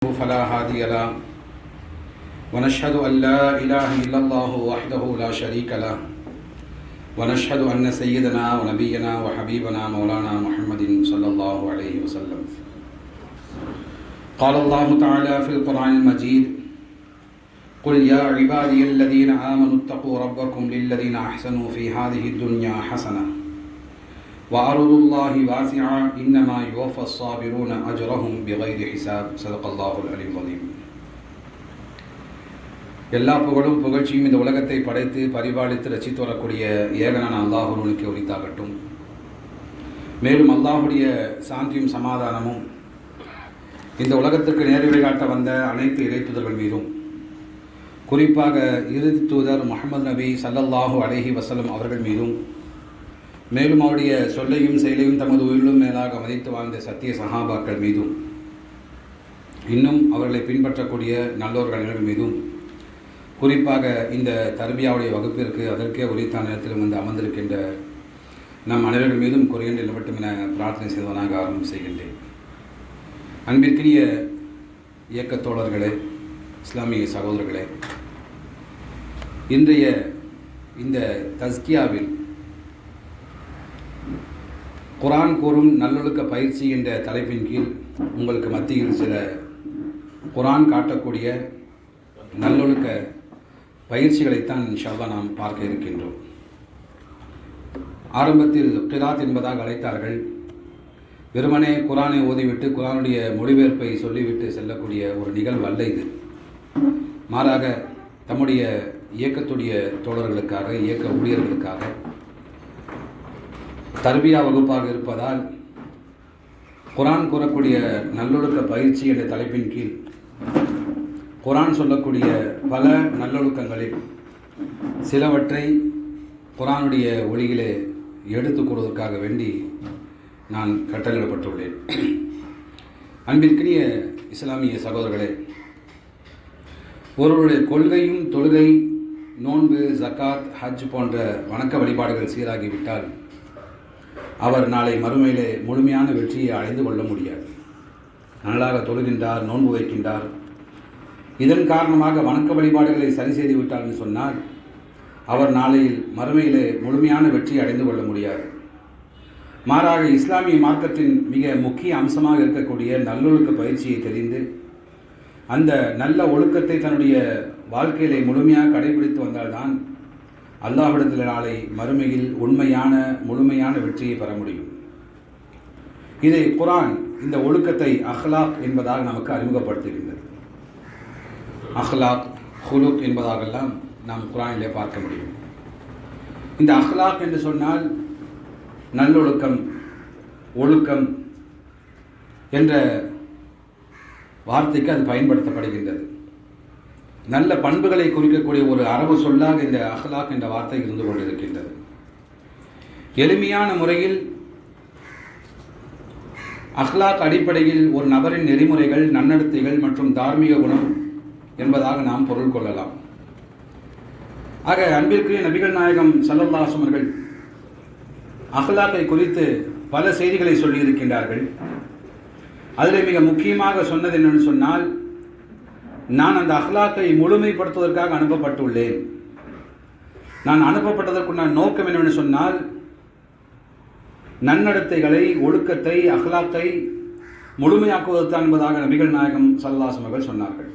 فلا هادي له. ونشهد أن لا إله إلا الله وحده لا شريك له. ونشهد أن سيدنا ونبينا وحبيبنا مولانا محمد صلى الله عليه وسلم. قال الله تعالى في القرآن المجيد قل يا عبادي الذين آمنوا اتقوا ربكم للذين أحسنوا في هذه الدنيا حسنة وأرض الله واسعة إنما يوفى الصابرون أجرهم بغير حساب صدق الله العلي العظيم எல்லா புகழும் புகழ்ச்சியும் இந்த உலகத்தை படைத்து பரிபாலித்து ரசித்து வரக்கூடிய ஏகனான அல்லாஹுனுக்கு உரித்தாகட்டும் மேலும் அல்லாஹுடைய சாந்தியும் சமாதானமும் இந்த உலகத்திற்கு நேர்வழி காட்ட வந்த அனைத்து இறைத்துதர்கள் மீதும் குறிப்பாக இறுதி தூதர் முகமது நபி சல்லல்லாஹு அலைஹி வசலம் அவர்கள் மீதும் மேலும் அவருடைய சொல்லையும் செயலையும் தமது உயிரிலும் மேலாக மதித்து வாழ்ந்த சத்திய சகாபாக்கள் மீதும் இன்னும் அவர்களை பின்பற்றக்கூடிய நல்லோர்கள் அனைவர்கள் மீதும் குறிப்பாக இந்த தர்பியாவுடைய வகுப்பிற்கு அதற்கே உரித்தான நேரத்தில் வந்து அமர்ந்திருக்கின்ற நம் அனைவர்கள் மீதும் குறையண்டு மட்டும் என பிரார்த்தனை செய்வதாக ஆரம்பம் செய்கின்றேன். அன்பிற்கினிய இயக்கத்தோழர்களே இஸ்லாமிய சகோதரர்களே இன்றைய இந்த தஸ்கியாவில் குரான் கூறும் நல்லொழுக்க பயிற்சி என்ற தலைப்பின் கீழ் உங்களுக்கு மத்தியில் சில குரான் காட்டக்கூடிய நல்லொழுக்க பயிற்சிகளைத்தான் இன்ஷால்லா நாம் பார்க்க இருக்கின்றோம். ஆரம்பத்தில் கிராத் என்பதாக அழைத்தார்கள். வெறுமனே குரானை ஓதிவிட்டு குரானுடைய மொழிபெயர்ப்பை சொல்லிவிட்டு செல்லக்கூடிய ஒரு நிகழ்வு அல்ல இது. மாறாக தம்முடைய இயக்கத்துடைய தோழர்களுக்காக இயக்க ஊழியர்களுக்காக தர்பியா வகுப்பாக இருப்பதால் குரான் கூறக்கூடிய நல்லொழுக்க பயிற்சி என்ற தலைப்பின் கீழ் குரான் சொல்லக்கூடிய பல நல்லொழுக்கங்களில் சிலவற்றை குரானுடைய ஒளியிலே எடுத்துக் கூறுவதற்காக வேண்டி நான் கட்டளையிடப்பட்டுள்ளேன். அன்பிற்கினிய இஸ்லாமிய சகோதரர்களே ஒருவருடைய கொள்கையும் தொழுகை நோன்பு ஜக்காத் ஹஜ் போன்ற வணக்க வழிபாடுகள் சீராகிவிட்டால் அவர் நாளை மறுமையிலே முழுமையான வெற்றியை அடைந்து கொள்ள முடியாது. நல்லாக தொழுகின்றார் நோன்பு வைக்கின்றார். இதன் காரணமாக வணக்க வழிபாடுகளை சரி செய்து விட்டார் என்று சொன்னால் அவர் நாளையில் மறுமையிலே முழுமையான வெற்றியை அடைந்து கொள்ள முடியாது. மாறாக இஸ்லாமிய மார்க்கத்தின் மிக முக்கிய அம்சமாக இருக்கக்கூடிய நல்லொழுக்க பயிற்சியை தெரிந்து அந்த நல்ல ஒழுக்கத்தை தன்னுடைய வாழ்க்கையிலே முழுமையாக கடைபிடித்து வந்தால்தான் அல்லாஹிடத்தில் நாளை மறுமையில் உண்மையான முழுமையான வெற்றியை பெற முடியும். இதை குரான் இந்த ஒழுக்கத்தை அஹ்லாக் என்பதாக நமக்கு அறிமுகப்படுத்துகின்றது. அஹ்லாக் ஹுலுக் என்பதாகெல்லாம் நாம் குரானிலே பார்க்க முடியும். இந்த அஹ்லாக் என்று சொன்னால் நல்லொழுக்கம் ஒழுக்கம் என்ற வார்த்தைக்கு அது பயன்படுத்தப்படுகின்றது. நல்ல பண்புகளை குறிக்கக்கூடிய ஒரு அரபு சொல்லாக இந்த அஹ்லாக் என்ற வார்த்தை இருந்து கொண்டிருக்கின்றது. எளிமையான முறையில் அஹ்லாக் அடிப்படையில் ஒரு நபரின் நெறிமுறைகள் நன்னடத்தைகள் மற்றும் தார்மீக குணம் என்பதாக நாம் பொருள் கொள்ளலாம். ஆக அன்பிற்குரிய நபிகள் நாயகம் சல்லல்லாசம் அவர்கள் அஹ்லாக்கை குறித்து பல செய்திகளை சொல்லியிருக்கின்றார்கள். அதில் மிக முக்கியமாக சொன்னது என்னன்னு சொன்னால் நான் அந்த அஹ்லாக்கை முழுமைப்படுத்துவதற்காக அனுப்பப்பட்டுள்ளேன். நான் அனுப்பப்பட்டதற்குண்டான நோக்கம் என்னவென்று சொன்னால் நன்னடத்தைகளை ஒழுக்கத்தை அஹ்லாக்கை முழுமையாக்குவதுதான் என்பதாக நபிகள் நாயகம் சல்லாசம் அவர்கள் சொன்னார்கள்.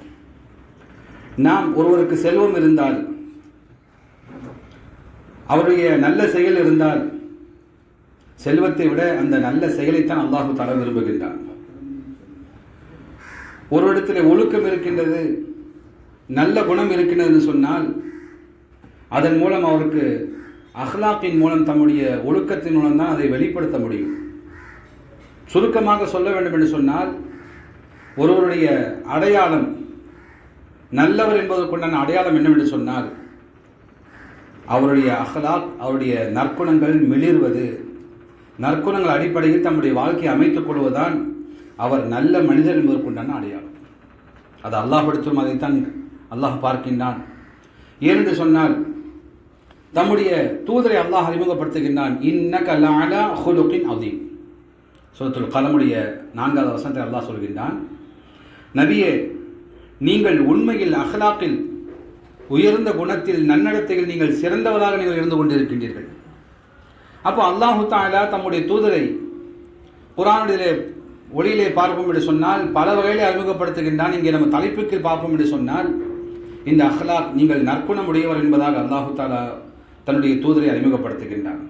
நாம் ஒருவருக்கு செல்வம் இருந்தால் அவருடைய நல்ல செயல் இருந்தால் செல்வத்தை விட அந்த நல்ல செயலைத்தான் அல்லாஹு தர விரும்புகின்றான். ஒரு இடத்துல ஒழுக்கம் இருக்கின்றது நல்ல குணம் இருக்கின்றது சொன்னால் அதன் மூலம் அவருக்கு அஹ்லாக்கின் மூலம் தம்முடைய ஒழுக்கத்தின் மூலம் தான் அதை வெளிப்படுத்த முடியும். சுருக்கமாக சொல்ல வேண்டும் என்று சொன்னால் ஒருவருடைய அடையாளம் நல்லவர் என்பதற்குண்டான அடையாளம் என்னவென்று சொன்னால் அவருடைய அஹ்லாக் அவருடைய நற்குணங்கள் மிளிர்வது நற்குணங்கள் அடிப்படையில் தம்முடைய வாழ்க்கையை அமைத்துக் கொள்வதுதான் அவர் நல்ல மனிதர் என்பதற்குண்டான அடையாளம். அது அல்லாஹ் படுத்தும் அதைத்தான் அல்லாஹ் பார்க்கின்றான். ஏனென்று சொன்னால் தம்முடைய தூதரை அல்லாஹ் அறிமுகப்படுத்துகின்றான். இன்னக லஅலா ஹுலுகின் அதீம் சூரத்துல் கலமுடைய நான்காவது வசனத்தை அல்லாஹ் சொல்கின்றான். நபியே நீங்கள் உண்மையில் அஹ்லாக்கில் உயர்ந்த குணத்தில் நன்னடத்தையில் நீங்கள் சிறந்தவராக நீங்கள் இருந்து கொண்டிருக்கின்றீர்கள். அப்போ அல்லாஹு தாலா தம்முடைய தூதரை குரானிலே ஒளியிலே பார்ப்போம் என்று சொன்னால் பல வகையிலே அறிமுகப்படுத்துகின்றான். இங்கே நம்ம தலைப்புக்கு பார்ப்போம் என்று சொன்னால் இந்த அஹ்லாக் நீங்கள் நற்குணம் உடையவர் என்பதாக அல்லாஹு தாலா தன்னுடைய தூதரை அறிமுகப்படுத்துகின்றான்.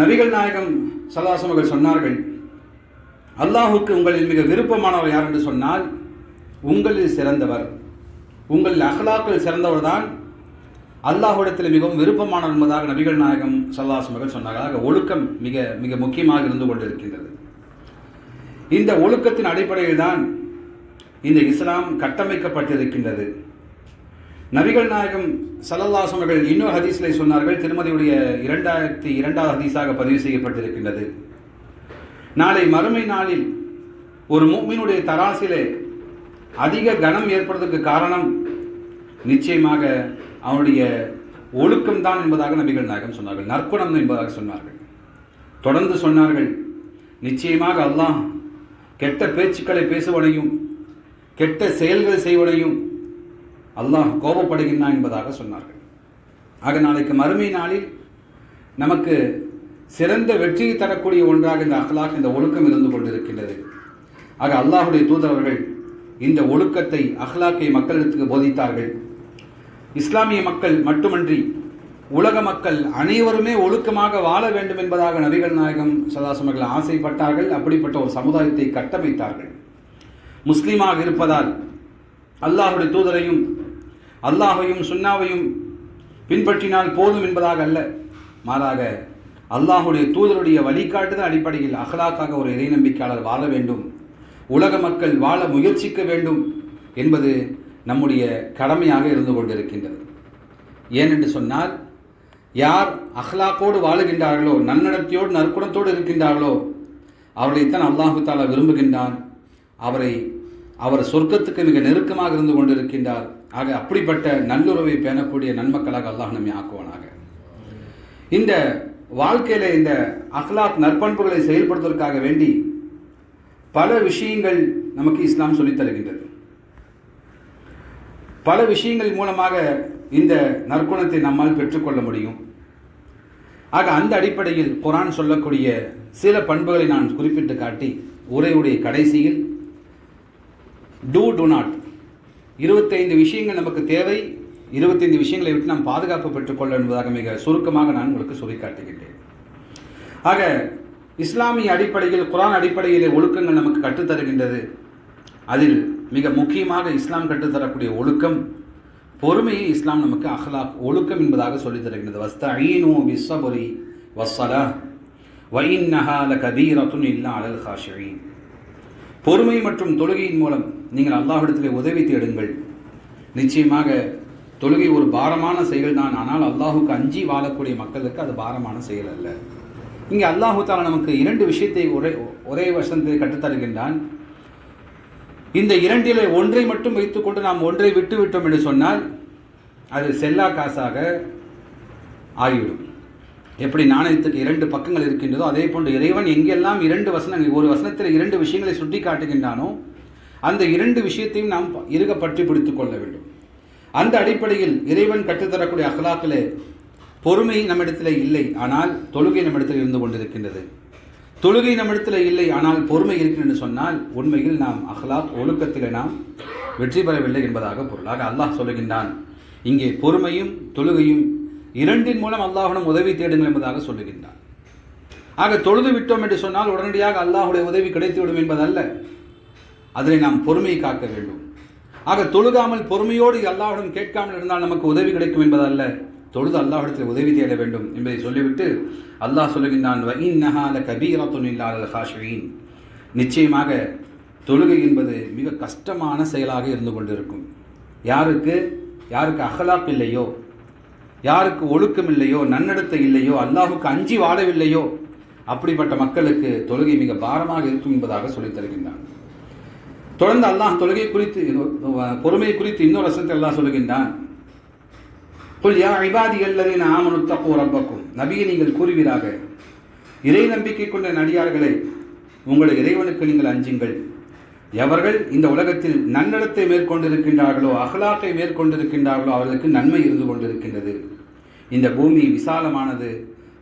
நபிகள் நாயகம் சல்லாசமர்கள் சொன்னார்கள் அல்லாஹுக்கு உங்களில் மிக விருப்பமானவர் யார் என்று சொன்னால் உங்களில் சிறந்தவர். உங்களில் அஹ்லாக்கள் சிறந்தவர் தான் அல்லாஹுடத்தில் மிகவும் விருப்பமானவர் என்பதாக நபிகள் நாயகம் சல்லாசமர்கள் சொன்னார்கள். ஒழுக்கம் மிக மிக முக்கியமாக இருந்து கொண்டிருக்கின்றது. இந்த ஒழுக்கத்தின் அடிப்படையில் தான் இந்த இஸ்லாம் கட்டமைக்கப்பட்டிருக்கின்றது. நபிகள் நாயகம் சல்லல்லாஸ் அவர்கள் இன்னொரு ஹதீஸில் சொன்னார்கள் திருமதியுடைய இரண்டாயிரத்தி இரண்டாவது ஹதீஸாக பதிவு செய்யப்பட்டிருக்கின்றது. நாளை மறுமை நாளில் ஒரு மூமினுடைய தராசிலே அதிக கனம் ஏற்படுறதுக்கு காரணம் நிச்சயமாக அவனுடைய ஒழுக்கம் தான் என்பதாக நபிகள் நாயகம் சொன்னார்கள் நற்குணம் என்பதாக சொன்னார்கள். தொடர்ந்து சொன்னார்கள் நிச்சயமாக அல்லாஹ் கெட்ட பேச்சுக்களை பேசுவதையும் கெட்ட செயல்கள் செய்வதையும் அல்லாஹ் கோபப்படுகின்றான் என்பதாக சொன்னார்கள். ஆக நாளைக்கு மறுமை நாளில் நமக்கு சிறந்த வெற்றியை தரக்கூடிய ஒன்றாக இந்த அகலாக இந்த ஒழுக்கம் இருந்து கொண்டிருக்கின்றது. ஆக அல்லாஹுடைய தூதரவர்கள் இந்த ஒழுக்கத்தை அஹ்லாக்கை மக்களிடத்துக்கு போதித்தார்கள். இஸ்லாமிய மக்கள் மட்டுமன்றி உலக மக்கள் அனைவருமே ஒழுக்கமாக வாழ வேண்டும் என்பதாக நபிகள் நாயகம் சதாசமர்கள் ஆசைப்பட்டார்கள். அப்படிப்பட்ட ஒரு சமுதாயத்தை கட்டமைத்தார்கள். முஸ்லீமாக இருப்பதால் அல்லாஹுடைய தூதரையும் அல்லாஹையும் சுன்னாவையும் பின்பற்றினால் போதும் என்பதாக அல்ல. மாறாக அல்லாஹுடைய தூதருடைய வழிகாட்டுதல் அடிப்படையில் அகலாக்காக ஒரு இறை நம்பிக்கையாளர் வாழ வேண்டும். உலக மக்கள் வாழ முயற்சிக்க வேண்டும் என்பது நம்முடைய கடமையாக இருந்து கொண்டிருக்கின்றது. ஏனென்று சொன்னால் யார் அஹ்லாக்கோடு வாழுகின்றார்களோ நன்னடத்தையோடு நற்குணத்தோடு இருக்கின்றார்களோ அவர்களைத்தான் அல்லாஹு தாலா விரும்புகின்றான். அவரை அவர் சொர்க்கத்துக்கு மிக நெருக்கமாக இருந்து கொண்டிருக்கின்றார். ஆக அப்படிப்பட்ட நல்லுறவை பேணக்கூடிய நன்மக்களாக அல்லாஹ் நம்மை ஆக்குவானாக. இந்த வாழ்க்கையில் இந்த அஹ்லாக் நற்பண்புகளை செயல்படுத்துவதற்காக வேண்டி பல விஷயங்கள் நமக்கு இஸ்லாம் சொல்லித் தருகின்றது. பல விஷயங்கள் மூலமாக இந்த நற்குணத்தை நம்மால் பெற்றுக்கொள்ள முடியும். ஆக அந்த அடிப்படையில் குரான் சொல்லக்கூடிய சில பண்புகளை நான் குறிப்பிட்டு காட்டி உரையுடைய கடைசியில் டூ டு நாட் இருபத்தைந்து விஷயங்கள் நமக்கு தேவை. இருபத்தைந்து விஷயங்களை விட்டு நாம் பாதுகாப்பு பெற்றுக்கொள்ள என்பதாக மிக சுருக்கமாக நான் உங்களுக்கு சுட்டிக்காட்டுகின்றேன் ஆக இஸ்லாமிய அடிப்படையில் குரான் அடிப்படையிலே ஒழுக்கங்கள் நமக்கு கற்றுத்தருகின்றது. அதில் மிக முக்கியமாக இஸ்லாம் கற்றுத்தரக்கூடிய ஒழுக்கம் பொறுமையை இஸ்லாம் நமக்கு அஹ்லாக் ஒழுக்கம் என்பதாக சொல்லித் தருகின்றது வஸ்தஈனு பிஸ்ஸபரி வஸ்ஸலா வஇன்னஹா லகபீரத்துன் இல்லா அலல் ஹாஷியின் பொறுமை மற்றும் தொழுகையின் மூலம் நீங்கள் அல்லாஹிடத்திலே உதவி தேடுங்கள். நிச்சயமாக தொழுகை ஒரு பாரமான செயல் தான் ஆனால் அல்லாஹுக்கு அஞ்சி வாழக்கூடிய மக்களுக்கு அது பாரமான செயல் அல்ல. இங்கே அல்லாஹு தாலா நமக்கு இரண்டு விஷயத்தை ஒரே ஒரே வருஷத்தில் கற்றுத்தருகின்றான் இந்த இரண்டிலே ஒன்றை மட்டும் வைத்துக்கொண்டு நாம் ஒன்றை விட்டுவிட்டோம் என்று சொன்னால் அது செல்லா காசாக ஆகிவிடும். எப்படி நாணயத்துக்கு இரண்டு பக்கங்கள் இருக்கின்றதோ அதே போன்று இறைவன் எங்கெல்லாம் இரண்டு வசனங்கள் ஒரு வசனத்தில் இரண்டு விஷயங்களை சுட்டி காட்டுகின்றானோ அந்த இரண்டு விஷயத்தையும் நாம் இருக பற்றி பிடித்து கொள்ள வேண்டும். அந்த அடிப்படையில் இறைவன் கற்றுத்தரக்கூடிய அகலாக்கிலே பொறுமை நம்மிடத்தில் இல்லை ஆனால் தொழுகை நம்மிடத்தில் இருந்து கொண்டிருக்கின்றது. தொழுகை நம்மிடத்தில் இல்லை ஆனால் பொறுமை இருக்கிறது சொன்னால் உண்மையில் நாம் அஹ்லாக் ஒழுக்கத்தில் நாம் வெற்றி பெறவில்லை என்பதாக பொருளாக அல்லாஹ் சொல்லுகின்றான். இங்கே பொறுமையும் தொழுகையும் இரண்டின் மூலம் அல்லாஹுடன் உதவி தேடுங்கள் என்பதாக சொல்லுகின்றான். ஆக தொழுது விட்டோம் என்று சொன்னால் உடனடியாக அல்லாஹுடைய உதவி கிடைத்துவிடும் என்பதல்ல. அதனை நாம் பொறுமையை காக்க வேண்டும். ஆக தொழுகாமல் பொறுமையோடு அல்லாஹுடன் கேட்காமல் இருந்தால் நமக்கு உதவி கிடைக்கும் என்பதல்ல. தொழுது அல்லாஹிடத்தில் உதவி தேட வேண்டும் என்பதை சொல்லிவிட்டு அல்லாஹ் சொல்லுகின்றான் நிச்சயமாக தொழுகை என்பது மிக கஷ்டமான செயலாக இருந்து கொண்டிருக்கும். யாருக்கு? யாருக்கு அகலாப் இல்லையோ யாருக்கு ஒழுக்கம் இல்லையோ நன்னடத்தை இல்லையோ அல்லாஹுக்கு அஞ்சி வாழவில்லையோ அப்படிப்பட்ட மக்களுக்கு தொழுகை மிக பாரமாக இருக்கும் என்பதாக சொல்லித் தருகின்றான். தொடர்ந்து அல்லாஹ் தொழுகை குறித்து பொறுமை குறித்து இன்னொரு வசனத்தில் அல்லாஹ் சொல்லுகின்றான் புல் யா இபாதி அல்லதின் ஆமனு தப்போ ரப்பக்கும் நபியை நீங்கள் கூறுவீராக. இறை நம்பிக்கை கொண்ட நடிகார்களே உங்களை இறைவனுக்கு நீங்கள் அஞ்சுங்கள். எவர்கள் இந்த உலகத்தில் நன்னடத்தை மேற்கொண்டிருக்கின்றார்களோ அகலாக்கை மேற்கொண்டிருக்கின்றார்களோ அவர்களுக்கு நன்மை இருந்து கொண்டிருக்கின்றது. இந்த பூமி விசாலமானது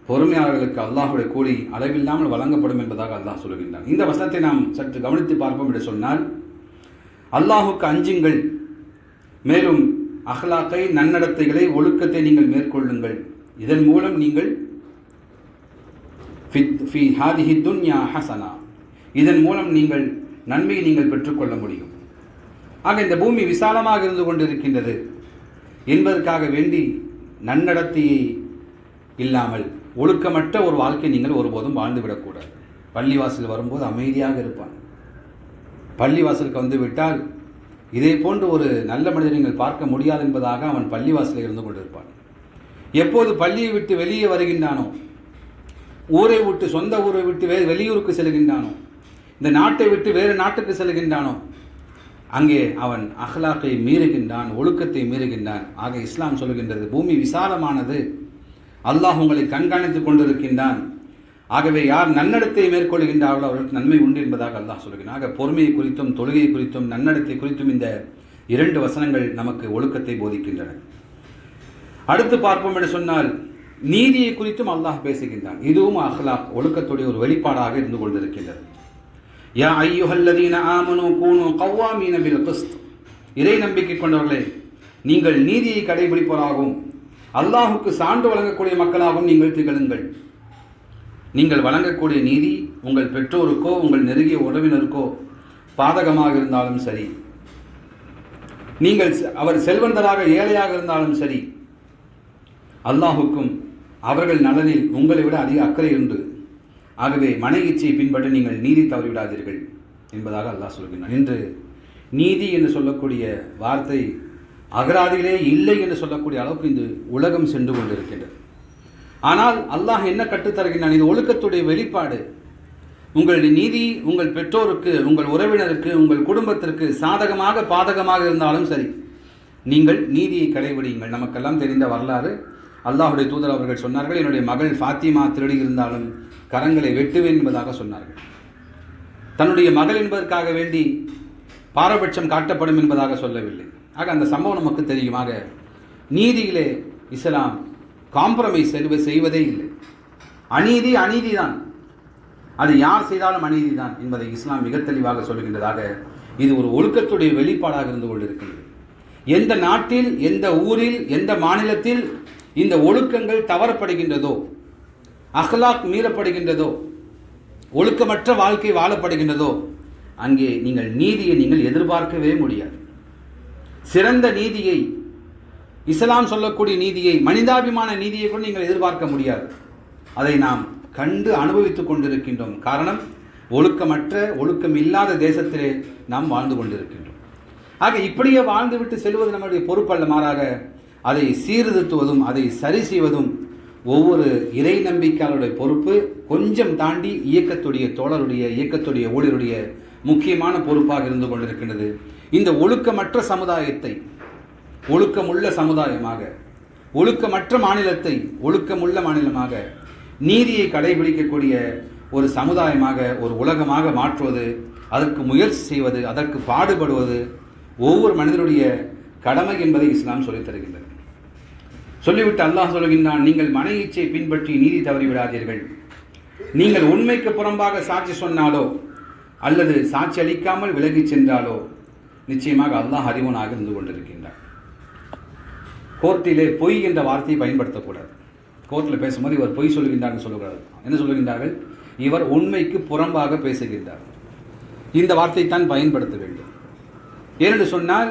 பொறுமையாளர்களுக்கு அல்லாஹுடைய கூலி அளவில்லாமல் வழங்கப்படும் என்பதாக அல்லாஹ் சொல்கின்றான். இந்த வசனத்தை நாம் சற்று கவனித்து பார்ப்போம் என்று சொன்னால் அல்லாஹுக்கு அஞ்சுங்கள். மேலும் அஹ்லாக்கை நன்னடத்தைகளை ஒழுக்கத்தை நீங்கள் மேற்கொள்ளுங்கள். இதன் மூலம் நீங்கள் ஃபித்- ஃபி ஹாதிஹி துன்யா ஹசனா. இதன் மூலம் நீங்கள் நன்மையை நீங்கள் பெற்றுக்கொள்ள முடியும். ஆக இந்த பூமி விசாலமாக இருந்து கொண்டிருக்கின்றது என்பதற்காக வேண்டி நன்னடத்தையை இல்லாமல் ஒழுக்கமற்ற ஒரு வாழ்க்கை நீங்கள் ஒருபோதும் வாழ்ந்துவிடக்கூடாது பள்ளிவாசல் வரும்போது அமைதியாக இருப்பான். பள்ளிவாசலுக்கு வந்து விட்டால் இதே போன்று ஒரு நல்ல மனிதரை நீங்கள் பார்க்க முடியாது என்பதாக அவன் பள்ளிவாசலில் இருந்து கொண்டிருப்பான். எப்போது பள்ளியை விட்டு வெளியே வருகின்றானோ ஊரை விட்டு சொந்த ஊரை விட்டு வே வெளியூருக்கு செல்கின்றானோ இந்த நாட்டை விட்டு வேறு நாட்டுக்கு செல்கின்றானோ அங்கே அவன் அஹ்லாக்கை மீறுகின்றான் ஒழுக்கத்தை மீறுகின்றான். ஆக இஸ்லாம் சொல்கின்றது பூமி விசாலமானது. அல்லாஹ் உங்களை கண்காணித்துக் கொண்டிருக்கின்றான். ஆகவே யார் நன்னடத்தை மேற்கொள்கின்றார்களோ அவர்களுக்கு நன்மை உண்டு என்பதாக அல்லாஹ் சொல்கிறான் ஆக பொறுமையை குறித்தும் தொழுகை குறித்தும் நன்னடத்தை குறித்தும் இந்த இரண்டு வசனங்கள் நமக்கு ஒழுக்கத்தை போதிக்கின்றன. அடுத்து பார்ப்போம் என்று சொன்னால் நீதியை குறித்தும் அல்லாஹ் பேசுகின்றான். இதுவும் அஹ்லாக் ஒழுக்கத்துடைய ஒரு வெளிப்பாடாக இருந்து கொண்டிருக்கின்றது. யா ஐயுஹல்லதீன ஆமனு கூனு கவ்வா பில் கிஸ்த். இறை நம்பிக்கை கொண்டவர்களே நீங்கள் நீதியை கடைபிடிப்பவராகவும் அல்லாஹுக்கு சான்று வழங்கக்கூடிய மக்களாகவும் நீங்கள் திகழுங்கள். நீங்கள் வழங்கக்கூடிய நீதி உங்கள் பெற்றோருக்கோ உங்கள் நெருங்கிய உறவினருக்கோ பாதகமாக இருந்தாலும் சரி. நீங்கள் செ- அவர் செல்வந்தராக ஏழையாக இருந்தாலும் சரி அல்லாஹுக்கும் அவர்கள் நலனில் உங்களை விட அதிக அக்கறை உண்டு. ஆகவே மன இச்சையை பின்பற்ற நீங்கள் நீதி தவறிவிடாதீர்கள் என்பதாக அல்லாஹ் சொல்கின்றான். இன்று நீதி என்று சொல்லக்கூடிய வார்த்தை அகராதியிலே இல்லை என்று சொல்லக்கூடிய அளவுக்கு இந்த உலகம் சென்று கொண்டிருக்கின்றது. ஆனால் அல்லாஹ் என்ன கற்றுத்தருகின்றான் இது ஒழுக்கத்துடைய வெளிப்பாடு. உங்களுடைய நீதி உங்கள் பெற்றோருக்கு உங்கள் உறவினருக்கு உங்கள் குடும்பத்திற்கு சாதகமாக பாதகமாக இருந்தாலும் சரி நீங்கள் நீதியை கடைபிடியுங்கள். நமக்கெல்லாம் தெரிந்த வரலாறு. அல்லாஹுடைய தூதர் அவர்கள் சொன்னார்கள் என்னுடைய மகள் ஃபாத்திமா திருடி இருந்தாலும் கரங்களை வெட்டுவேன் என்பதாக சொன்னார்கள். தன்னுடைய மகள் என்பதற்காக வேண்டி பாரபட்சம் காட்டப்படும் என்பதாக சொல்லவில்லை. ஆக அந்த சம்பவம் நமக்கு தெரியுமாக. நீதியிலே இஸ்லாம் காம்ப்ரமைஸ் செல்வ செய்வதே இல்லை. அநீதி அநீதி தான் அது யார் செய்தாலும் அநீதி தான் என்பதை இஸ்லாம் மிக தெளிவாக சொல்கின்றதாக இது ஒரு ஒழுக்கத்துடைய வெளிப்பாடாக இருந்து கொண்டிருக்கிறது எந்த நாட்டில் எந்த ஊரில் எந்த மாநிலத்தில் இந்த ஒழுக்கங்கள் தவறப்படுகின்றதோ அஹ்லாக் மீறப்படுகின்றதோ ஒழுக்கமற்ற வாழ்க்கை வாழப்படுகின்றதோ அங்கே நீங்கள் நீதியை நீங்கள் எதிர்பார்க்கவே முடியாது. சிறந்த நீதியை இஸ்லாம் சொல்லக்கூடிய நீதியை மனிதாபிமான நீதியை கூட நீங்கள் எதிர்பார்க்க முடியாது. அதை நாம் கண்டு அனுபவித்துக் கொண்டிருக்கின்றோம். காரணம் ஒழுக்கமற்ற ஒழுக்கம் இல்லாத தேசத்திலே நாம் வாழ்ந்து கொண்டிருக்கின்றோம். ஆக இப்படியே வாழ்ந்துவிட்டு செல்வது நம்முடைய பொறுப்பல்ல மாறாக அதை சீர்திருத்துவதும் அதை சரி செய்வதும் ஒவ்வொரு இறை நம்பிக்கையாளருடைய பொறுப்பு கொஞ்சம் தாண்டி இயக்கத்துடைய தோழருடைய இயக்கத்துடைய ஊழியருடைய முக்கியமான பொறுப்பாக இருந்து கொண்டிருக்கின்றது. இந்த ஒழுக்கமற்ற சமுதாயத்தை ஒழுக்கமுள்ள சமுதாயமாக ஒழுக்கமற்ற மாநிலத்தை ஒழுக்கமுள்ள மாநிலமாக நீதியை கடைபிடிக்கக்கூடிய ஒரு சமுதாயமாக ஒரு உலகமாக மாற்றுவது அதற்கு முயற்சி செய்வது அதற்கு பாடுபடுவது ஒவ்வொரு மனிதனுடைய கடமை என்பதை இஸ்லாம் சொல்லித் தருகின்றது. சொல்லிவிட்டு அல்லாஹ் சொல்கின்றான் நீங்கள் மன இச்சை பின்பற்றி நீதி தவறிவிடாதீர்கள் நீங்கள் உண்மைக்கு புறம்பாக சாட்சி சொன்னாலோ அல்லது சாட்சி அளிக்காமல் விலகிச் சென்றாலோ நிச்சயமாக அல்லாஹ் அறிவனாக இருந்து கொண்டிருக்கின்றார் கோர்ட்டிலே பொய் என்ற வார்த்தையை பயன்படுத்தக்கூடாது. கோர்ட்டில் பேசும்போது இவர் பொய் சொல்கின்றார்கள் சொல்லக்கூடாது. என்ன சொல்கின்றார்கள்? இவர் உண்மைக்கு புறம்பாக பேசுகின்றார். இந்த வார்த்தை தான் பயன்படுத்த வேண்டும். ஏனென்று சொன்னால்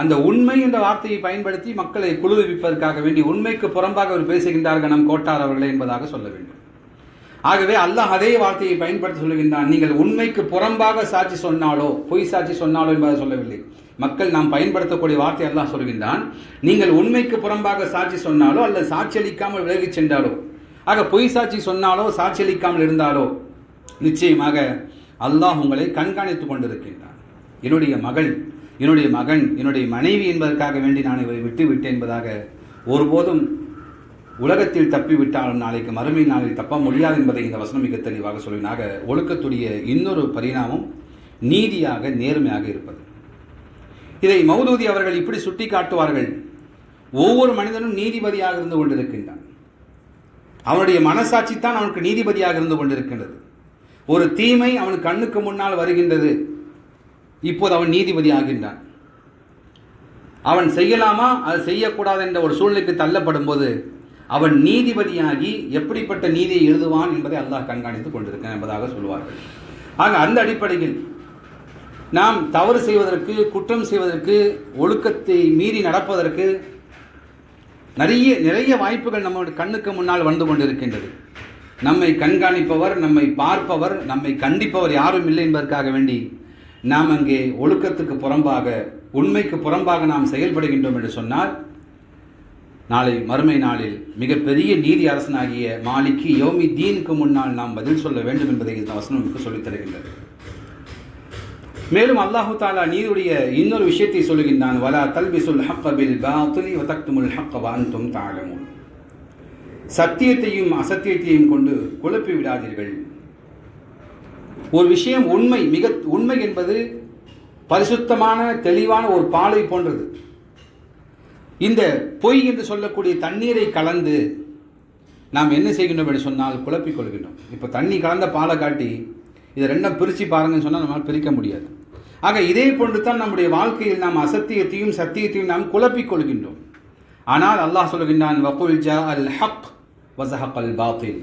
அந்த உண்மை என்ற வார்த்தையை பயன்படுத்தி மக்களை குழுவிப்பதற்காக வேண்டி உண்மைக்கு புறம்பாக அவர் பேசுகின்றார்கள் நம் கோட்டார் அவர்களே என்பதாக சொல்ல வேண்டும். ஆகவே அல்லாஹ் அதே வார்த்தையை பயன்படுத்தி சொல்லுகின்றான் நீங்கள் உண்மைக்கு புறம்பாக சாட்சி சொன்னாலோ பொய் சாட்சி சொன்னாலோ என்பதை சொல்லவில்லை. மக்கள் நாம் பயன்படுத்தக்கூடிய வார்த்தை எல்லாம் சொல்கின்றான். நீங்கள் உண்மைக்கு புறம்பாக சாட்சி சொன்னாலோ அல்லது சாட்சி அளிக்காமல் விலகி சென்றாலோ ஆக பொய் சாட்சி சொன்னாலோ சாட்சி அளிக்காமல் இருந்தாலோ நிச்சயமாக அல்லாஹ் உங்களை கண்காணித்துக் கொண்டிருக்கின்றான். என்னுடைய மகள் என்னுடைய மகன் என்னுடைய மனைவி என்பதற்காக வேண்டி நான் இவரை விட்டு விட்டேன் என்பதாக ஒருபோதும் உலகத்தில் தப்பிவிட்டாலும் நாளைக்கு மறுமை நாளில் தப்ப முடியாது என்பதை இந்த வசனம் மிக தெளிவாக சொல்லினாக ஒழுக்கத்துடைய இன்னொரு பரிணாமம் நீதியாக நேர்மையாக இருப்பது. இதை மௌதூதி அவர்கள் இப்படி சுட்டி காட்டுவார்கள் ஒவ்வொரு மனிதனும் நீதிபதியாக இருந்து கொண்டிருக்கின்றான். அவனுடைய மனசாட்சி தான் அவனுக்கு நீதிபதியாக இருந்து கொண்டிருக்கின்றது. ஒரு தீமை அவன் கண்ணுக்கு முன்னால் வருகின்றது. இப்போது அவன் நீதிபதி ஆகின்றான் அவன் செய்யலாமா? அது செய்யக்கூடாது என்ற ஒரு சூழ்நிலைக்கு தள்ளப்படும் போது அவன் நீதிபதியாகி எப்படிப்பட்ட நீதியை எழுதுவான் என்பதை அல்லாஹ் கண்காணித்துக் கொண்டிருக்கான் என்பதாக சொல்வார்கள் ஆக அந்த அடிப்படையில் நாம் தவறு செய்வதற்கு குற்றம் செய்வதற்கு ஒழுக்கத்தை மீறி நடப்பதற்கு நிறைய நிறைய வாய்ப்புகள் நம்முடைய கண்ணுக்கு முன்னால் வந்து கொண்டிருக்கின்றது. நம்மை கண்காணிப்பவர் நம்மை பார்ப்பவர் நம்மை கண்டிப்பவர் யாரும் இல்லை என்பதற்காக வேண்டி நாம் அங்கே ஒழுக்கத்துக்கு புறம்பாக உண்மைக்கு புறம்பாக நாம் செயல்படுகின்றோம் என்று சொன்னால் நாளை மறுமை நாளில் மிகப்பெரிய நீதி அரசனாகிய மாலிக்கு யோமி தீனுக்கு முன்னால் நாம் பதில் சொல்ல வேண்டும் என்பதை இந்த வசனம் சொல்லித் தருகின்றது மேலும் அல்லாஹு தாலா நீருடைய இன்னொரு விஷயத்தை சொல்லுகின்றான் வலா தல்பிசுல் ஹக்கபில் பாத்துலி வதக்துமுல் ஹக்க வாந்தும் தாழமும் சத்தியத்தையும் அசத்தியத்தையும் கொண்டு குழப்பி விடாதீர்கள். ஒரு விஷயம் உண்மை மிக உண்மை என்பது பரிசுத்தமான தெளிவான ஒரு பாலை போன்றது. இந்த பொய் என்று சொல்லக்கூடிய தண்ணீரை கலந்து நாம் என்ன செய்கின்றோம் என்று சொன்னால் குழப்பிக் கொள்கின்றோம். இப்போ தண்ணி கலந்த பாலை காட்டி இதை ரெண்டும் பிரித்து பாருங்கன்னு சொன்னால் நம்மளால் பிரிக்க முடியாது. ஆக இதே போன்று தான் நம்முடைய வாழ்க்கையில் நாம் அசத்தியத்தையும் சத்தியத்தையும் நாம் குழப்பிக் கொள்கின்றோம். ஆனால் அல்லாஹ் சொல்கின்றான் வகுல் ஜா அல் ஹக் வசஹக் அல் பாத்தில்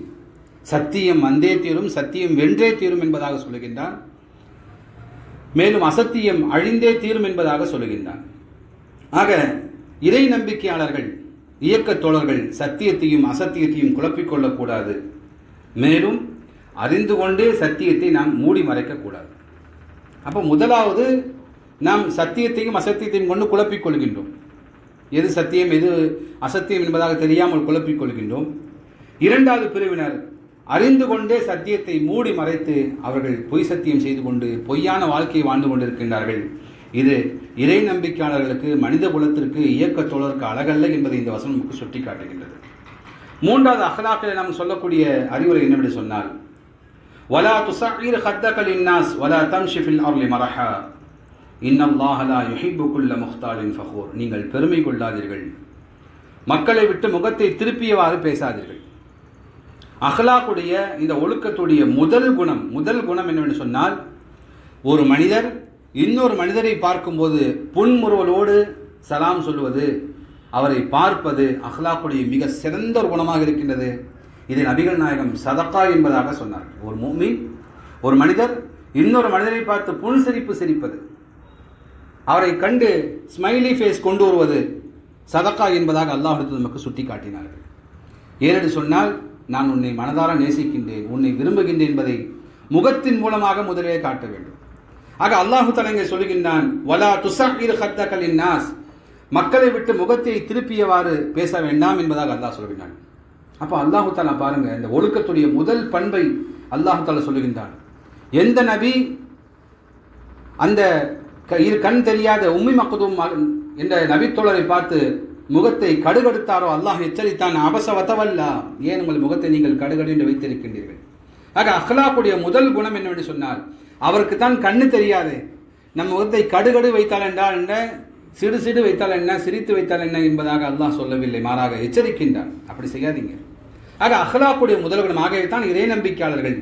சத்தியம் வந்தே தீரும் சத்தியம் வென்றே தீரும் என்பதாக சொல்லுகின்றான் மேலும் அசத்தியம் அழிந்தே தீரும் என்பதாக சொல்லுகின்றான் ஆக இறை நம்பிக்கையாளர்கள் இயக்கத் தோழர்கள் சத்தியத்தையும் அசத்தியத்தையும் குழப்பிக் கொள்ளக்கூடாது. மேலும் அறிந்து கொண்டே சத்தியத்தை நாம் மூடி மறைக்கக்கூடாது அப்போ முதலாவது நாம் சத்தியத்தையும் அசத்தியத்தையும் கொண்டு குழப்பிக் கொள்கின்றோம். எது சத்தியம் எது அசத்தியம் என்பதாக தெரியாமல் குழப்பிக் கொள்கின்றோம். இரண்டாவது பிரிவினர் அறிந்து கொண்டே சத்தியத்தை மூடி மறைத்து அவர்கள் பொய் சத்தியம் செய்து கொண்டு பொய்யான வாழ்க்கையை வாழ்ந்து கொண்டிருக்கின்றார்கள். இது இறை நம்பிக்கையாளர்களுக்கு மனித குலத்திற்கு இயக்கத் தோழருக்கு அழகல்ல என்பதை இந்த வசனம் நமக்கு சுட்டி காட்டுகின்றது மூன்றாவது அகலாக்களை நாம் சொல்லக்கூடிய அறிவுரை என்னவென்று சொன்னால் வலா للناس ولا تمشي வலா தம்ஷிஃபில் مرحا மரஹா الله لا يحب كل مختال فخور நீங்கள் பெருமை கொள்ளாதீர்கள். மக்களை விட்டு முகத்தை திருப்பியவாறு பேசாதீர்கள். அஹ்லாக்குடைய இந்த ஒழுக்கத்துடைய முதல் குணம் முதல் குணம் என்னவென்று சொன்னால் ஒரு மனிதர் இன்னொரு மனிதரை பார்க்கும்போது புன்முறுவலோடு சலாம் சொல்வது அவரை பார்ப்பது அஹ்லாக்குடைய மிக சிறந்த ஒரு குணமாக இருக்கின்றது. இதை நபிகள் நாயகம் சதக்கா என்பதாக சொன்னார் ஒரு மீன் ஒரு மனிதர் இன்னொரு மனிதரை பார்த்து புன்சிரிப்பு சிரிப்பது அவரை கண்டு ஸ்மைலி ஃபேஸ் கொண்டு வருவது சதக்கா என்பதாக அல்லாஹ் நமக்கு சுட்டி காட்டினார்கள் ஏனென்று சொன்னால் நான் உன்னை மனதார நேசிக்கின்றேன் உன்னை விரும்புகின்றேன் என்பதை முகத்தின் மூலமாக முதலிலே காட்ட வேண்டும். ஆக அல்லாஹு தலைங்க சொல்லுகின்றான் வலா துசாயிர் ஹத்தகலின் நாஸ். மக்களை விட்டு முகத்தை திருப்பியவாறு பேச வேண்டாம் என்பதாக அல்லாஹ் சொல்லுகின்றான். அப்போ அல்லாஹு தாலா பாருங்க இந்த ஒழுக்கத்துடைய முதல் பண்பை அல்லாஹு தாலா சொல்லுகின்றான். எந்த நபி அந்த க- இரு கண் தெரியாத உம்மி மக்குதும் என்ற நபித்தோழரை பார்த்து முகத்தை கடுகடுத்தாரோ அல்லாஹ் எச்சரித்தான் அபசவத்தவல்லா ஏன் உங்கள் முகத்தை நீங்கள் கடுகடு என்று வைத்திருக்கின்றீர்கள்? ஆக அஹ்லாக்குடைய முதல் குணம் என்னவென்று சொன்னால் அவருக்கு தான் கண்ணு தெரியாது. நம் முகத்தை கடுகடு வைத்தால் என்றால் என்ன சிடு சிடு வைத்தால் என்ன சிரித்து வைத்தால் என்ன என்பதாக அல்லாஹ் சொல்லவில்லை மாறாக எச்சரிக்கின்றான். அப்படி செய்யாதீங்க. ஆக அஹ்லாக்குடைய முதல்வன் ஆகவேத்தான் ஆகவே தான் இறை நம்பிக்கையாளர்கள்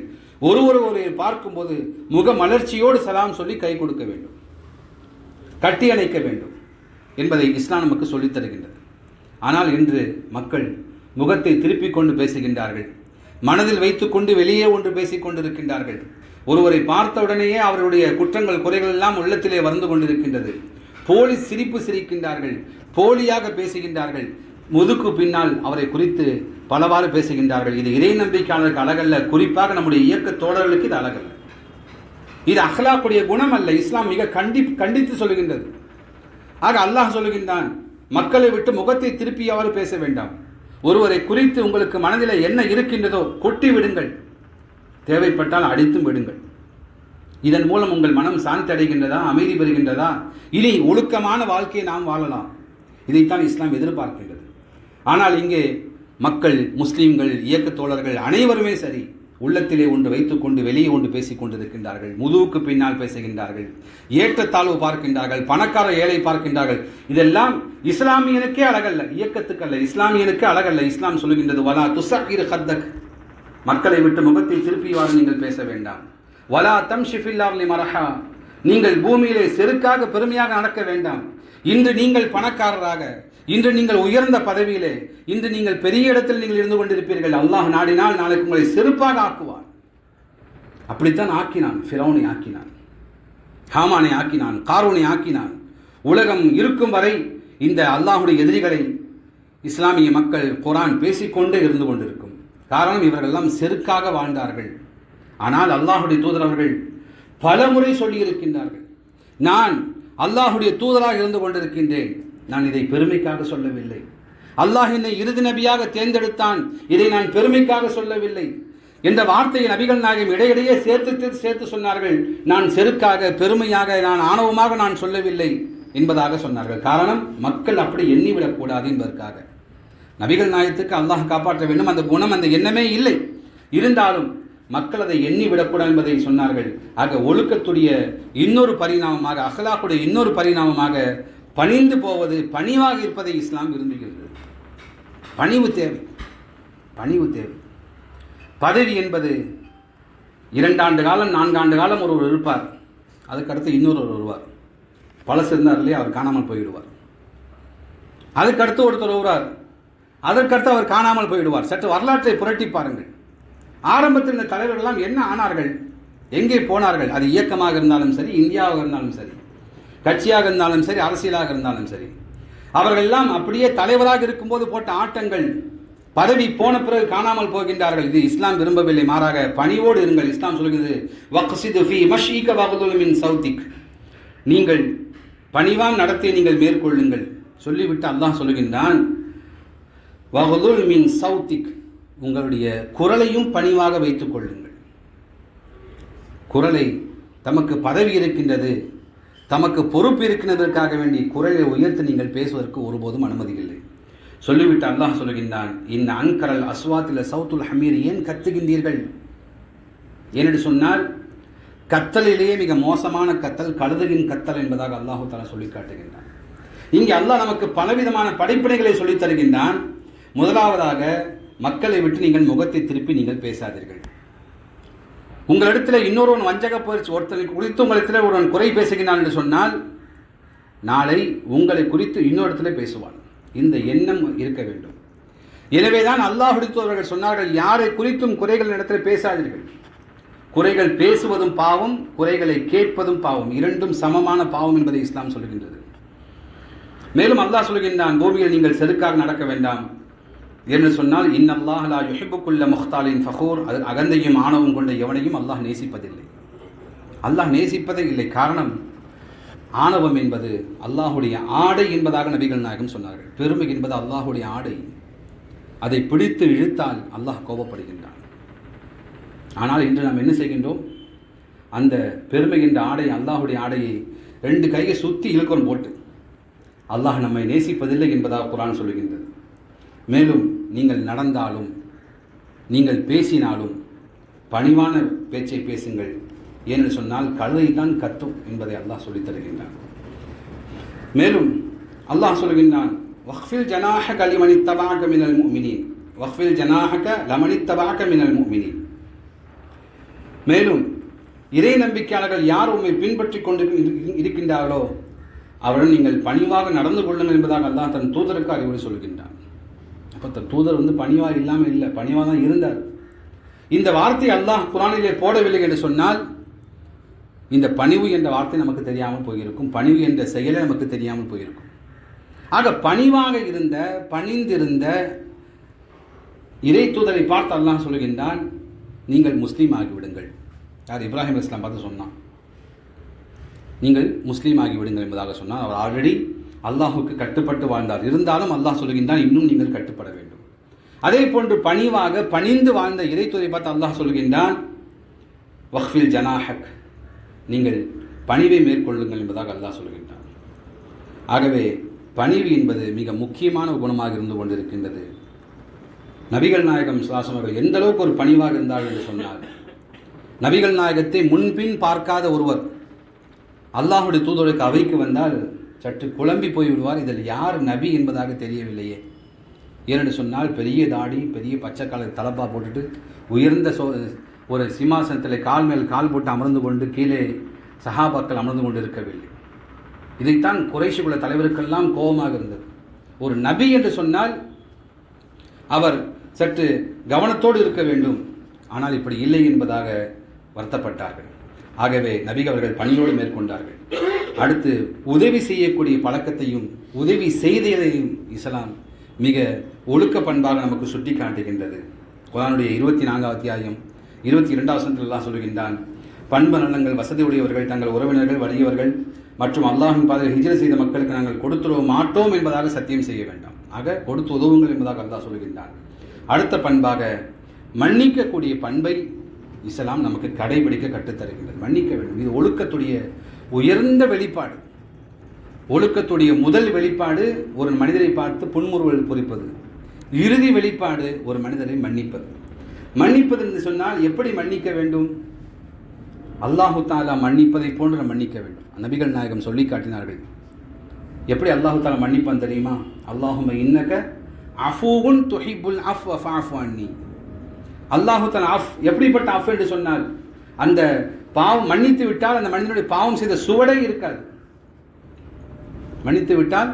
ஒருவர் ஒருவரை பார்க்கும்போது முக மலர்ச்சியோடு சலாம் சொல்லி கை கொடுக்க வேண்டும் கட்டி அணைக்க வேண்டும் என்பதை இஸ்லாம் நமக்கு சொல்லித் தருகின்றது. ஆனால் இன்று மக்கள் முகத்தை திருப்பிக் கொண்டு பேசுகின்றார்கள் மனதில் வைத்துக்கொண்டு வெளியே ஒன்று பேசிக் கொண்டிருக்கின்றார்கள். ஒருவரை பார்த்த உடனேயே அவருடைய குற்றங்கள் குறைகள் எல்லாம் உள்ளத்திலே வந்து கொண்டிருக்கின்றது. போலி சிரிப்பு சிரிக்கின்றார்கள் போலியாக பேசுகின்றார்கள். முதுக்கு பின்னால் அவரை குறித்து பலவாறு பேசுகின்றார்கள். இது இறை நம்பிக்கையாளருக்கு அழகல்ல. குறிப்பாக நம்முடைய இயக்க தோழர்களுக்கு இது அழகல்ல. இது அஹ்லாக்குடைய குணம் அல்ல இஸ்லாம் மிக கண்டி கண்டித்து சொல்லுகின்றது. ஆக அல்லாஹ் சொல்லுகின்றான் மக்களை விட்டு முகத்தை திருப்பியாவது பேச வேண்டாம். ஒருவரை குறித்து உங்களுக்கு மனதில் என்ன இருக்கின்றதோ கொட்டி விடுங்கள். தேவைப்பட்டால் அடித்தும் விடுங்கள். இதன் மூலம் உங்கள் மனம் சாந்தி அடைகின்றதா அமைதி பெறுகின்றதா? இனி ஒழுக்கமான வாழ்க்கையை நாம் வாழலாம். இதைத்தான் இஸ்லாம் எதிர்பார்க்கின்றது. ஆனால் இங்கே மக்கள் முஸ்லீம்கள் இயக்கத் தோழர்கள் அனைவருமே சரி உள்ளத்திலே ஒன்று வைத்துக்கொண்டு வெளியே ஒன்று பேசிக் கொண்டிருக்கின்றார்கள். முதுவுக்கு பின்னால் பேசுகின்றார்கள். ஏற்றத்தாழ்வு பார்க்கின்றார்கள். பணக்கார ஏழை பார்க்கின்றார்கள். இதெல்லாம் இஸ்லாமியனுக்கே அழகல்ல இயக்கத்துக்கு அல்ல இஸ்லாமியனுக்கே அழகல்ல. இஸ்லாம் சொல்லுகின்றது வலா துசாகிர் ஹத்தக். மக்களை விட்டு முகத்தை திருப்பிவாறு நீங்கள் பேச வேண்டாம். வலா தம் ஷிஃபில்லாவ்லி மரஹா. நீங்கள் பூமியிலே செருக்காக பெருமையாக நடக்க வேண்டாம். இன்று நீங்கள் பணக்காரராக இன்று நீங்கள் உயர்ந்த பதவியிலே இன்று நீங்கள் பெரிய இடத்தில் நீங்கள் இருந்து கொண்டிருப்பீர்கள். அல்லாஹ் நாடினால் நாளைக்கு உங்களை செருப்பாக ஆக்குவான். அப்படித்தான் ஆக்கினான் ஃபிரௌனை ஆக்கினான் ஹாமானை ஆக்கினான் காரோனை ஆக்கினான். உலகம் இருக்கும் வரை இந்த அல்லாஹுடைய எதிரிகளை இஸ்லாமிய மக்கள் குரான் பேசிக்கொண்டே இருந்து கொண்டிருக்கும். காரணம் இவர்களெல்லாம் செருக்காக வாழ்ந்தார்கள். ஆனால் அல்லாஹுடைய தூதர் அவர்கள் பல முறை சொல்லியிருக்கின்றார்கள். நான் அல்லாஹுடைய தூதராக இருந்து கொண்டிருக்கின்றேன். நான் இதை பெருமைக்காக சொல்லவில்லை. அல்லாஹ் என்னை இறுதி நபியாக தேர்ந்தெடுத்தான். இதை நான் பெருமைக்காக சொல்லவில்லை. இந்த வார்த்தையை நபிகள் நாயகம் இடையிடையே சேர்த்து சேர்த்து சொன்னார்கள். நான் செருக்காக பெருமையாக நான் ஆணவமாக நான் சொல்லவில்லை என்பதாக சொன்னார்கள். காரணம் மக்கள் அப்படி எண்ணிவிடக்கூடாது என்பதற்காக. நபிகள் நாயத்துக்கு அல்லாஹ் காப்பாற்ற வேண்டும். அந்த குணம் அந்த எண்ணமே இல்லை. இருந்தாலும் மக்கள் அதை எண்ணி விடக்கூடாது என்பதை சொன்னார்கள். ஆக ஒழுக்கத்துடைய இன்னொரு பரிணாமமாக அகலாக்குடைய இன்னொரு பரிணாமமாக பணிந்து போவது பணிவாக இருப்பதை இஸ்லாம் விரும்புகிறது. பணிவு தேவை. பணிவு தேவை. பதவி என்பது இரண்டாண்டு காலம் நான்காண்டு காலம் ஒருவர் இருப்பார். அதுக்கடுத்து இன்னொருவர் வருவார். பழசு இருந்தார் இல்லையா அவர் காணாமல் போயிடுவார். அதுக்கடுத்து ஒருத்தர் வருவார். அதற்கடுத்து அவர் காணாமல் போயிடுவார். சற்று வரலாற்றை புரட்டி பாருங்கள். ஆரம்பத்தில் இந்த தலைவர்கள்லாம் என்ன ஆனார்கள்? எங்கே போனார்கள்? அது இயக்கமாக இருந்தாலும் சரி இந்தியாவாக இருந்தாலும் சரி. கட்சியாக இருந்தாலும் சரி அரசியலாக இருந்தாலும் சரி. அவர்கள் எல்லாம் அப்படியே தலைவராக இருக்கும்போது போட்ட ஆட்டங்கள் பதவி போன பிறகு காணாமல் போகின்றார்கள். இது இஸ்லாம் விரும்பவில்லை. மாறாக பணிவோடு இருங்கள். இஸ்லாம் சொல்கிறது வக்சிது ஃபி மஷீக வகுதுல் மின் சௌத்திக். நீங்கள் பணிவான் நடத்தை நீங்கள் மேற்கொள்ளுங்கள். சொல்லிவிட்டு அல்லாஹ் சொல்லுகின்றான் வகுதுல் மின் சௌத்திக். உங்களுடைய குரலையும் பணிவாக வைத்துக் கொள்ளுங்கள். குரலை தமக்கு பதவி இருக்கின்றது. தமக்கு பொறுப்பு இருக்கிறதற்காக வேண்டி குரலை உயர்த்தி நீங்கள் பேசுவதற்கு ஒருபோதும் அனுமதி இல்லை சொல்லிவிட்டு அல்லாஹ் சொல்லுகின்றான் இந்த அன்கரல் அஸ்வாத்தில் சவுத்துல் ஹமீர் ஏன் கத்துகின்றீர்கள்? ஏனென்று சொன்னால் கத்தலிலேயே மிக மோசமான கத்தல் கழுதுகின் கத்தல் என்பதாக அல்லாஹு தாலா சொல்லி காட்டுகின்றான். இங்கே அல்லாஹ் நமக்கு பலவிதமான படைப்பினைகளை சொல்லித் தருகின்றான். முதலாவதாக மக்களை விட்டு நீங்கள் முகத்தை திருப்பி நீங்கள் பேசாதீர்கள். உங்களிடத்தில் இன்னொருவன் வஞ்சக பயிற்சி ஒருத்தனை குறித்து உங்களிடத்தில் ஒருவன் குறை பேசுகிறான் என்று சொன்னால் நாளை உங்களை குறித்து இன்னொருத்துல பேசுவான். இந்த எண்ணம் இருக்க வேண்டும். எனவேதான் அல்லாஹ் அவர்கள் சொன்னார்கள் யாரை குறித்தும் குறைகள் இடத்தில் பேசாதீர்கள். குறைகள் பேசுவதும் பாவம் குறைகளை கேட்பதும் பாவம். இரண்டும் சமமான பாவம் என்பதை இஸ்லாம் சொல்கின்றது மேலும் அல்லாஹ் சொல்கின்றான் பூமியில் நீங்கள் செருக்காக நடக்க வேண்டாம். என்று சொன்னால் இன்னல்லாஹ் லா யுஹிப்புக்குள்ள முஹ்தாலின் ஃபஹூர் அது அகந்தையும் ஆணவம் கொண்ட எவனையும் அல்லாஹ் நேசிப்பதில்லை. அல்லாஹ் நேசிப்பதே இல்லை. காரணம் ஆணவம் என்பது அல்லாஹுடைய ஆடை என்பதாக நபிகள் நாயகம் சொன்னார்கள். பெருமை என்பது அல்லாஹுடைய ஆடை. அதை பிடித்து இழுத்தால் அல்லாஹ் கோபப்படுகின்றான். ஆனால் இன்று நாம் என்ன செய்கின்றோம்? அந்த பெருமை என்ற ஆடை அல்லாஹுடைய ஆடையை ரெண்டு கையை சுற்றி இழுக்கணும் போட்டு. அல்லாஹ் நம்மை நேசிப்பதில்லை என்பதாக குரான் சொல்லுகின்றது. மேலும் நீங்கள் நடந்தாலும் நீங்கள் பேசினாலும் பணிவான பேச்சை பேசுங்கள். ஏனென்று சொன்னால் கழுதை தான் கத்தும் என்பதை அல்லாஹ் சொல்லித் தருகின்றான். மேலும் அல்லாஹ் சொல்கின்றான் வக்ஃபில் ஜனாஹ கலிமணி தபாக மினல் முமினின் வக்ஃபில் ஜனாஹக லமணி தபாக மினல் முமினின் மேலும் இறை நம்பிக்கையாளர்கள் யார் உண்மை பின்பற்றி கொண்டு இருக்கின்றார்களோ அவருடன் நீங்கள் பணிவாக நடந்து கொள்ளுங்கள் என்பதாக அல்லாஹ் தன் தூதருக்கு அறிவுரை சொல்கின்றான். அப்போ தூதர் வந்து பணிவாக இல்லாமல் இல்லை பணிவாக தான் இருந்தார். இந்த வார்த்தை அல்லாஹ் குரானிலே போடவில்லை என்று சொன்னால் இந்த பணிவு என்ற வார்த்தை நமக்கு தெரியாமல் போயிருக்கும் பணிவு என்ற செயலை நமக்கு தெரியாமல் போயிருக்கும். ஆக பணிவாக இருந்த பணிந்திருந்த இறை தூதரை பார்த்து அல்லாஹ் சொல்கின்றான் நீங்கள் முஸ்லீம் ஆகிவிடுங்கள். யார்? இப்ராஹிம் இஸ்லாம் பார்த்து சொன்னான். நீங்கள் முஸ்லீம் ஆகிவிடுங்கள் என்பதாக சொன்னால் அவர் ஆல்ரெடி அல்லாஹுக்கு கட்டுப்பட்டு வாழ்ந்தார். இருந்தாலும் அல்லாஹ் சொல்கின்றான் இன்னும் நீங்கள் கட்டுப்பட வேண்டும். அதே போன்று பணிவாக பணிந்து வாழ்ந்த இறைத்துறை பார்த்து அல்லாஹ் சொல்கின்றான் வஹ்ஃபில் ஜனாஹக். நீங்கள் பணிவை மேற்கொள்ளுங்கள் என்பதாக அல்லாஹ் சொல்கின்றான். ஆகவே பணிவு என்பது மிக முக்கியமான குணமாக இருந்து கொண்டிருக்கின்றது. நபிகள் நாயகம் சுவாசம் அவர்கள் எந்த அளவுக்கு ஒரு பணிவாக இருந்தார் என்று சொன்னார் நபிகள் நாயகத்தை முன்பின் பார்க்காத ஒருவர் அல்லாஹுடைய தூதருக்கு அவைக்கு வந்தால் சற்று குழம்பி போய் விடுவார். இதில் யார் நபி என்பதாக தெரியவில்லையே. ஏனென்று சொன்னால் பெரிய தாடி பெரிய பச்சை கலர் தலப்பா போட்டுட்டு உயர்ந்த சோ ஒரு சிம்மாசனத்தில் கால் மேல் கால் போட்டு அமர்ந்து கொண்டு கீழே சஹாபாக்கள் அமர்ந்து கொண்டு இருக்கவில்லை இதைத்தான் குறைஷிகுல தலைவருக்கெல்லாம் கோபமாக இருந்தது. ஒரு நபி என்று சொன்னால் அவர் சற்று கவனத்தோடு இருக்க வேண்டும். ஆனால் இப்படி இல்லை என்பதாக வருத்தப்பட்டார்கள். ஆகவே நபி அவர்கள் பணியோடு மேற்கொண்டார்கள். அடுத்து உதவி செய்யக்கூடிய பழக்கத்தையும் உதவி செய்ததையும் இஸ்லாம் மிக ஒழுக்க பண்பாக நமக்கு சுட்டி காட்டுகின்றது குரானுடைய இருபத்தி நான்காவது அத்தியாயம் இருபத்தி இரண்டாம் வசனத்தில் எல்லாம் பண்பு நலங்கள் வசதி உடையவர்கள் தங்கள் உறவினர்கள் வலியவர்கள் மற்றும் அல்லாஹின் பாதையில் ஹிஜ்ர செய்த மக்களுக்கு நாங்கள் கொடுத்துட மாட்டோம் என்பதாக சத்தியம் செய்ய வேண்டாம். ஆக கொடுத்து உதவுங்கள் என்பதாக அல்லாஹ் சொல்கின்றான். அடுத்த பண்பாக மன்னிக்கக்கூடிய பண்பை இஸ்லாம் நமக்கு கடைபிடிக்க கற்றுத்தருகின்றது. மன்னிக்க வேண்டும். இது ஒழுக்கத்துடைய உயர்ந்த வெளிப்பாடு. ஒழுக்கத்துடைய முதல் வெளிப்பாடு ஒரு மனிதரை பார்த்து புன்முறுவல் பொறிப்பது. இறுதி வெளிப்பாடு ஒரு மனிதரை மன்னிப்பது. மன்னிப்பது என்று சொன்னால் எப்படி மன்னிக்க வேண்டும்? அல்லாஹு தாலா மன்னிப்பதை போன்று நாம் மன்னிக்க வேண்டும். நபிகள் நாயகம் சொல்லி காட்டினார்கள். எப்படி அல்லாஹு தாலா மன்னிப்பான் தெரியுமா? அல்லாஹும இன்னக அஃபூன் துஹிபுல் அஃப் அஃப் அன்னி. அல்லாஹு தாலா அஃப் எப்படிப்பட்ட அஃப் என்று சொன்னால் அந்த பாவம் மன்னித்து விட்டால் அந்த மனிதனுடைய பாவம் செய்த சுவடை இருக்காது. மன்னித்து விட்டால்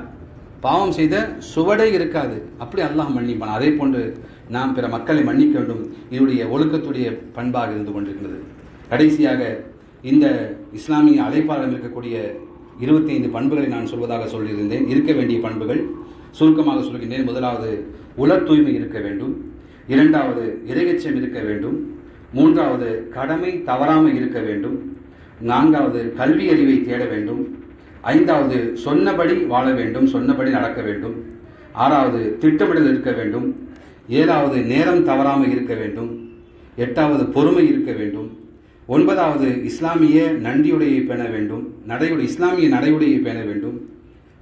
பாவம் செய்த சுவடே இருக்காது. அப்படி அல்லாஹ் மன்னிப்பான். அதே போன்று நாம் பிற மக்களை மன்னிக்க வேண்டும். இதனுடைய ஒழுக்கத்துடைய பண்பாக இருந்து கொண்டிருக்கிறது. கடைசியாக இந்த இஸ்லாமிய அழைப்பாளர் இருக்கக்கூடிய இருபத்தி ஐந்து பண்புகளை நான் சொல்வதாக சொல்லியிருந்தேன். இருக்க வேண்டிய பண்புகள் சுருக்கமாக சொல்கின்றேன். முதலாவது உலர் தூய்மை இருக்க வேண்டும். இரண்டாவது இறையச்சம் இருக்க வேண்டும். மூன்றாவது கடமை தவறாமல் இருக்க வேண்டும். நான்காவது கல்வி அறிவை தேட வேண்டும். ஐந்தாவது சொன்னபடி வாழ வேண்டும் சொன்னபடி நடக்க வேண்டும். ஆறாவது திட்டமிடல் இருக்க வேண்டும். ஏழாவது நேரம் தவறாமல் இருக்க வேண்டும். எட்டாவது பொறுமை இருக்க வேண்டும். ஒன்பதாவது இஸ்லாமிய நன்றியுடையை பேண வேண்டும். நடையுடைய இஸ்லாமிய நடையுடையை பேண வேண்டும்.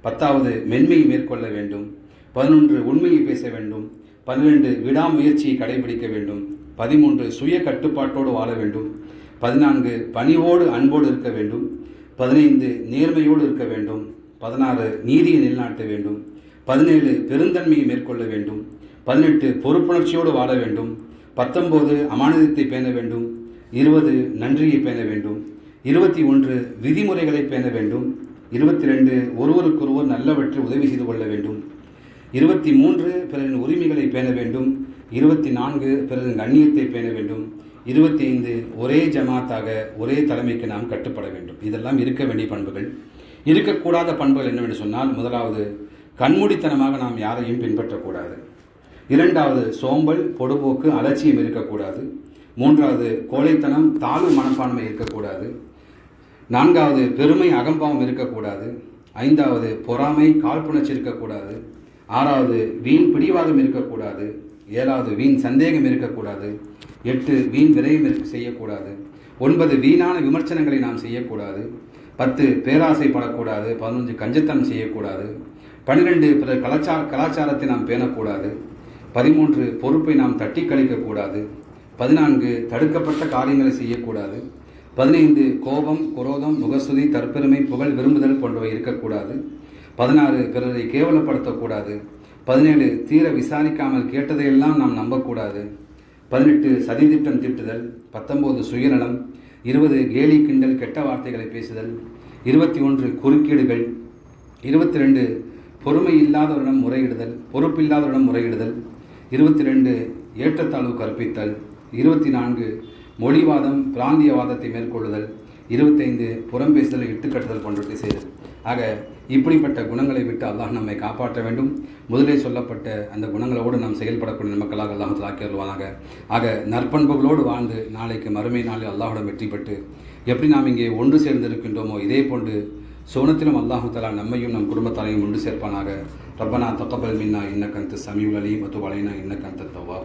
பத்தாவது மென்மையை மேற்கொள்ள வேண்டும். பதினொன்று உண்மையை பேச வேண்டும். பன்னிரெண்டு விடாமுயற்சியை கடைபிடிக்க வேண்டும். பதிமூன்று சுய கட்டுப்பாட்டோடு வாழ வேண்டும். பதினான்கு பணிவோடு அன்போடு இருக்க வேண்டும். பதினைந்து நேர்மையோடு இருக்க வேண்டும். பதினாறு நீதியை நிலைநாட்ட வேண்டும். பதினேழு பெருந்தன்மையை மேற்கொள்ள வேண்டும். பதினெட்டு பொறுப்புணர்ச்சியோடு வாழ வேண்டும். பத்தொம்போது அமானுதத்தை பேண வேண்டும். இருபது நன்றியை பேண வேண்டும். இருபத்தி ஒன்று விதிமுறைகளை பேண வேண்டும். இருபத்தி ரெண்டு ஒருவருக்கொருவர் நல்லவற்றை உதவி செய்து கொள்ள வேண்டும். இருபத்தி மூன்று பிறரின் உரிமைகளை பேண வேண்டும். இருபத்தி நான்கு பிறகு கண்ணியத்தை பேண வேண்டும். இருபத்தி ஐந்து ஒரே ஜமாத்தாக ஒரே தலைமைக்கு நாம் கட்டுப்பட வேண்டும். இதெல்லாம் இருக்க வேண்டிய பண்புகள். இருக்கக்கூடாத பண்புகள் என்னவென்று சொன்னால் முதலாவது கண்மூடித்தனமாக நாம் யாரையும் பின்பற்றக்கூடாது. இரண்டாவது சோம்பல் பொடுபோக்கு அலட்சியம் இருக்கக்கூடாது. மூன்றாவது கோழைத்தனம் தாழ்வு மனப்பான்மை இருக்கக்கூடாது. நான்காவது பெருமை அகம்பாவம் இருக்கக்கூடாது. ஐந்தாவது பொறாமை காழ்ப்புணர்ச்சி இருக்கக்கூடாது. ஆறாவது வீண் பிடிவாதம் இருக்கக்கூடாது. ஏழாவது வீண் சந்தேகம் இருக்கக்கூடாது. எட்டு வீண் விரயம் செய்யக்கூடாது. ஒன்பது வீணான விமர்சனங்களை நாம் செய்யக்கூடாது. பத்து பேராசைப்படக்கூடாது. பதினஞ்சு கஞ்சத்தனம் செய்யக்கூடாது. பன்னிரெண்டு பிறர் கலாச்சார கலாச்சாரத்தை நாம் பேணக்கூடாது. பதிமூன்று பொறுப்பை நாம் தட்டி கழிக்கக்கூடாது பதினான்கு தடுக்கப்பட்ட காரியங்களை செய்யக்கூடாது. பதினைந்து கோபம் குரோதம் முகசுதி தற்பெருமை புகழ் விரும்புதல் போன்றவை இருக்கக்கூடாது. பதினாறு பிறரை கேவலப்படுத்தக்கூடாது. பதினேழு தீர விசாரிக்காமல் கேட்டதையெல்லாம் நாம் நம்பக்கூடாது. பதினெட்டு சதித்திட்டம் திட்டுதல் பத்தொம்போது சுயநலம் இருபது கேலி கிண்டல் கெட்ட வார்த்தைகளை பேசுதல் இருபத்தி ஒன்று குறுக்கீடுகள் இருபத்தி ரெண்டு பொறுமை இல்லாதவரிடம் முறையிடுதல் பொறுப்பில்லாதவரிடம் முறையிடுதல் இருபத்தி ரெண்டு ஏற்றத்தாழ்வு கற்பித்தல் இருபத்தி நான்கு மொழிவாதம் பிராந்தியவாதத்தை மேற்கொள்ளுதல் இருபத்தைந்து புறம் பேசுதல் இட்டுக்கட்டுதல் போன்றவற்றை செய்தல். ஆக இப்படிப்பட்ட குணங்களை விட்டு அல்லாஹ் நம்மை காப்பாற்ற வேண்டும். முதலே சொல்லப்பட்ட அந்த குணங்களோடு நாம் செயல்படக்கூடிய மக்களாக அல்லாஹ் ஆக்கி ஆக நற்பண்புகளோடு வாழ்ந்து நாளைக்கு மறுமை நாளில் அல்லாஹுடன் வெற்றி பெற்று எப்படி நாம் இங்கே ஒன்று சேர்ந்து இருக்கின்றோமோ இதே போன்று சோனத்திலும் அல்லாஹு தலா நம்மையும் நம் குடும்பத்தாரையும் ஒன்று சேர்ப்பானாக. ரப்பனா தக்கப்பல் மின்னா இன்னக்கந்த சமியுல் அலி மத்து வலைனா இன்னக்கந்த தவா